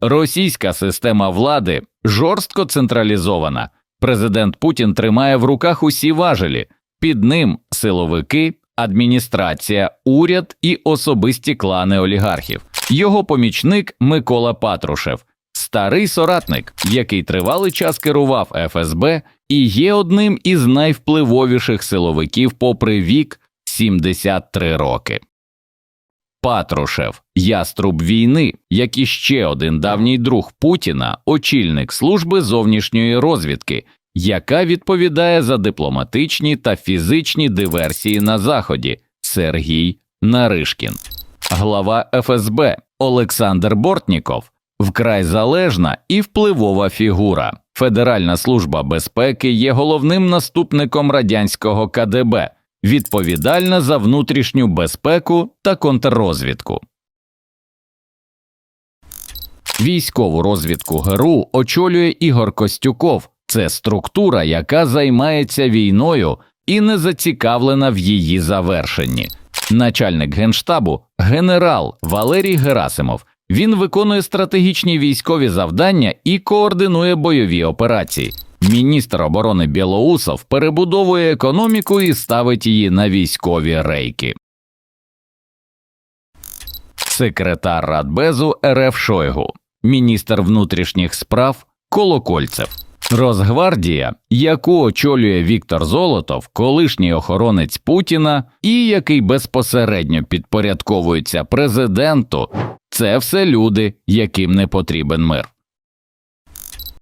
Російська система влади жорстко централізована. Президент Путін тримає в руках усі важелі, під ним силовики, адміністрація, уряд і особисті клани олігархів. Його помічник Микола Патрушев, старий соратник, який тривалий час керував ФСБ і є одним із найвпливовіших силовиків попри вік 73 роки. Патрушев, яструб війни, як і ще один давній друг Путіна, очільник служби зовнішньої розвідки, яка відповідає за дипломатичні та фізичні диверсії на Заході. Сергій Наришкін, глава ФСБ Олександр Бортніков, вкрай залежна і впливова фігура. Федеральна служба безпеки є головним наступником радянського КДБ, відповідальна за внутрішню безпеку та контррозвідку. Військову розвідку ГРУ очолює Ігор Костюков. Це структура, яка займається війною і не зацікавлена в її завершенні. Начальник генштабу генерал Валерій Герасимов. Він виконує стратегічні військові завдання і координує бойові операції. Міністр оборони Білоусов перебудовує економіку і ставить її на військові рейки. Секретар Радбезу РФ Шойгу, міністр внутрішніх справ Колокольцев. Росгвардія, яку очолює Віктор Золотов, колишній охоронець Путіна, і який безпосередньо підпорядковується президенту, це все люди, яким не потрібен мир.